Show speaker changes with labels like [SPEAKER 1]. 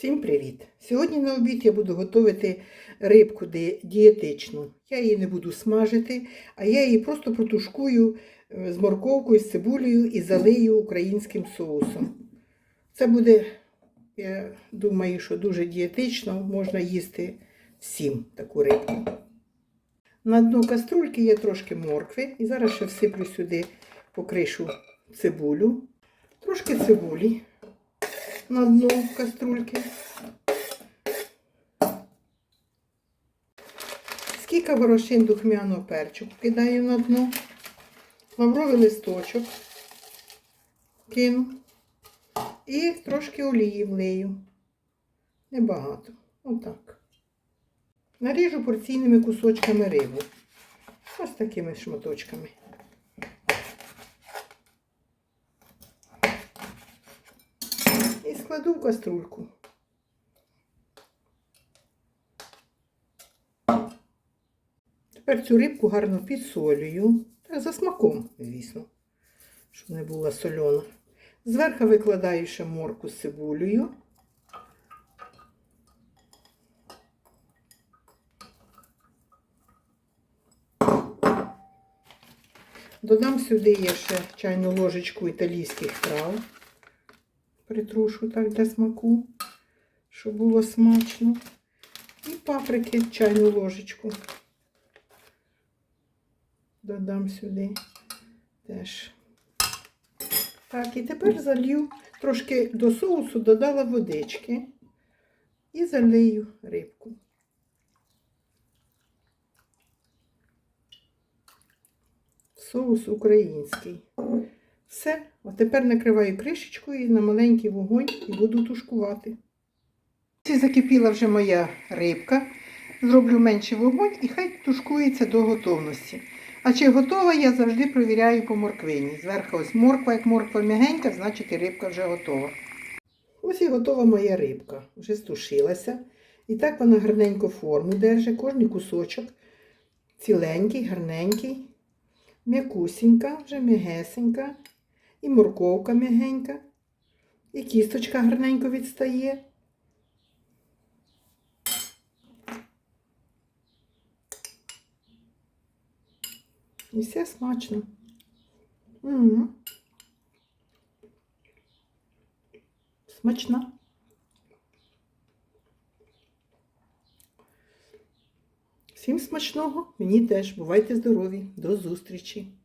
[SPEAKER 1] Всім привіт! Сьогодні на обід я буду готувати рибку дієтичну. Я її не буду смажити, а я її просто протушкую е, з морковкою, з цибулею і залию українським соусом. Це буде, я думаю, що дуже дієтично, можна їсти всім таку рибку. На дно каструльки є трошки моркви, і зараз ще всиплю сюди по кришу цибулю, трошки цибулі на дно каструльки. Скільки горошин духмяного перчу кидаю на дно. Лавровий листочок кину. І трошки олії влию. Небагато. Отак. Наріжу порційними кусочками рибу. Ось такими шматочками. І складу в каструльку. Тепер цю рибку гарно підсолюю. Так, за смаком, звісно, щоб не була сольона. Зверху викладаю ще морку з цибулею. Додам сюди я ще чайну ложечку італійських трав. Притрушу так для смаку, щоб було смачно. І паприки чайну ложечку. Додам сюди теж. Так, і тепер залью трошки до соусу додала водички і залию рибку. Соус український. Все, от тепер накриваю кришечкою на маленький вогонь і буду тушкувати. Закипіла вже моя рибка. Зроблю менший вогонь і хай тушкується до готовності. А чи готова, я завжди провіряю по морквині. Зверху ось морква, як морква м'ягенька, значить і рибка вже готова. Ось і готова моя рибка. Вже стушилася. І так вона гарненько форму держить, кожний кусочок ціленький, гарненький, м'якусінька, вже м'ягесенька, і морковка м'ягенька, і кісточка гарненько відстає. І все смачно. Угу. Смачна. Всім смачного, мені теж. Бувайте здорові. До зустрічі!